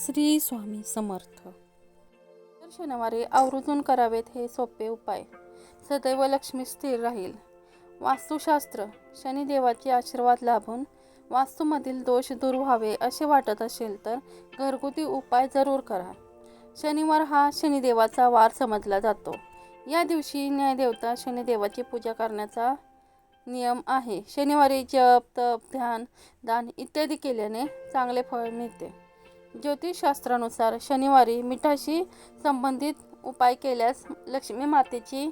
श्री स्वामी समर्थ. दर शनिवारी आवर्जून करावेत हे सोपे उपाय. सदैव लक्ष्मी स्थिर राहील. वास्तुशास्त्र शनिदेवाचे आशीर्वाद लाभून वास्तूमधील दोष दूर व्हावे असे वाटत असेल तर घरगुती उपाय जरूर करा. शनिवार हा शनिदेवाचा वार समजला जातो. या दिवशी न्यायदेवता शनिदेवाची पूजा करण्याचा नियम आहे. शनिवारी जप तप ध्यान दान इत्यादी केल्याने चांगले फळ मिळते. ज्योतिषशास्त्रानुसार शनिवारी मिठाशी संबंधित उपाय केल्यास लक्ष्मी मातेची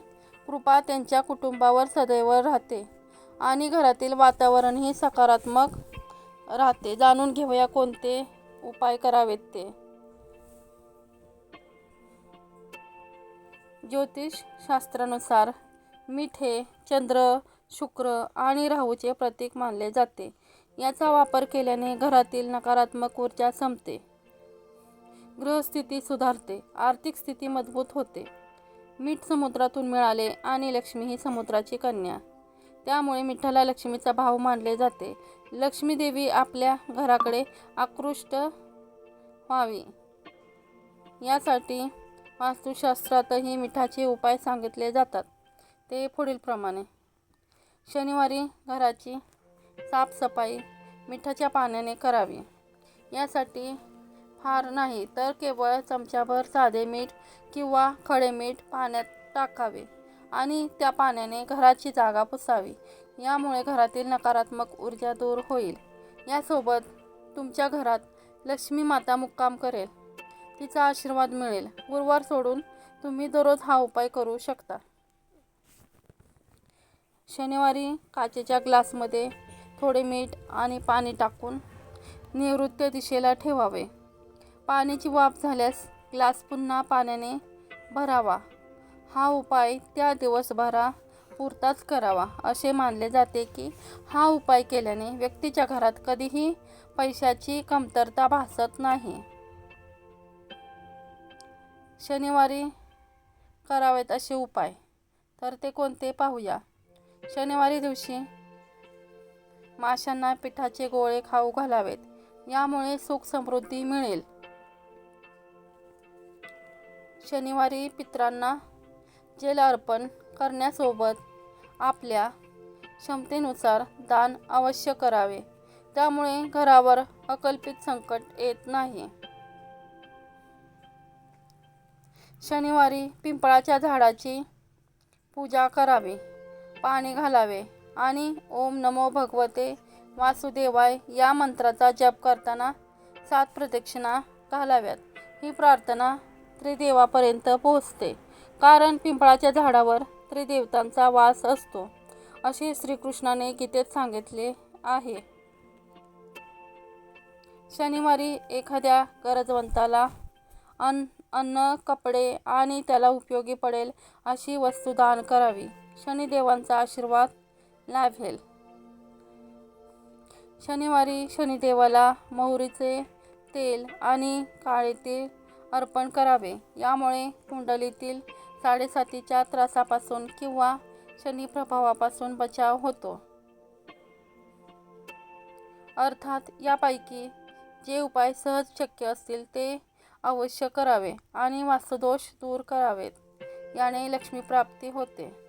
कृपा त्यांच्या कुटुंबावर सदैव राहते आणि घरातील वातावरणही सकारात्मक राहते. जाणून घेऊया कोणते उपाय करावेत ते. ज्योतिषशास्त्रानुसार मीठ हे चंद्र शुक्र आणि राहूचे प्रतीक मानले जाते. याचा वापर केल्याने घरातील नकारात्मक ऊर्जा संपते. ग्रहस्थिती सुधारते आर्थिक स्थिती मजबूत होते. मीठ समुद्रातून मिळाले आणि लक्ष्मी ही समुद्राची कन्या. त्यामुळे मिठाला लक्ष्मीचा भाव मानले जाते. लक्ष्मी देवी आपल्या घराकडे आकृष्ट व्हावी. यासाठी वास्तुशास्त्रातही मिठाचे उपाय सांगितले जातात. ते पुढीलप्रमाणे. शनिवारी घराची साफसफाई मिठाच्या पाण्याने करावी. यासाठी फार नाही तर केवळ चमच्याभर साधे मीठ किंवा खडे मीठ पाण्यात टाकावे आणि त्या पाण्याने घराची जागा पुसावी. यामुळे घरातील नकारात्मक ऊर्जा दूर होईल. यासोबत तुमच्या घरात लक्ष्मी माता मुक्काम करेल. तिचा आशीर्वाद मिळेल. गुरुवार सोडून तुम्ही दररोज हा उपाय करू शकता. शनिवारी काचेच्या ग्लासमध्ये थोडे मीठ आणि पाणी टाकून नैऋत्य दिशेला ठेवावे. पाण्याची वाफ झाल्यास ग्लास पुन्हा पाण्याने भरावा. हा उपाय त्या दिवसभरा पुरताच करावा असे मानले जाते की हा उपाय केल्याने व्यक्तीच्या घरात कधीही पैशाची कमतरता भासत नाही. शनिवारी करावेत असे उपाय. तर ते कोणते पाहूया. शनिवारी दिवशी माशांना पिठाचे गोळे खाऊ घालावेत. यामुळे सुख समृद्धी मिळेल. शनिवारी पित्रांना जेल अर्पण करण्यासोबत आपल्या क्षमतेनुसार दान अवश्य करावे. त्यामुळे घरावर अकल्पित संकट येत नाही. शनिवारी पिंपळाच्या झाडाची पूजा करावी. पाणी घालावे. आणि ओम नमो भगवते वासुदेवाय या मंत्राचा जप करताना सात प्रदक्षिणा घालाव्यात. ही प्रार्थना त्रिदेवापर्यंत पोहोचते. कारण पिंपळाच्या झाडावर त्रिदेवतांचा वास असतो असे श्रीकृष्णाने गीतेत सांगितले आहे. शनिवारी एखाद्या गरजवंताला अन्न अन्न कपडे आणि त्याला उपयोगी पडेल अशी वस्तू दान करावी. शनिदेवांचा आशीर्वाद लाभेल शनिवारी शनिदेवाला मोहरीचे तेल आणि काळे तेल अर्पण करावे. यामुळे कुंडलीतील साडेसातीच्या त्रासापासून किंवा शनी प्रभावापासून बचाव होतो. अर्थात यापैकी जे उपाय सहज शक्य असतील ते अवश्य करावे आणि वास्तुदोष दूर करावेत. याने लक्ष्मी प्राप्ती होते.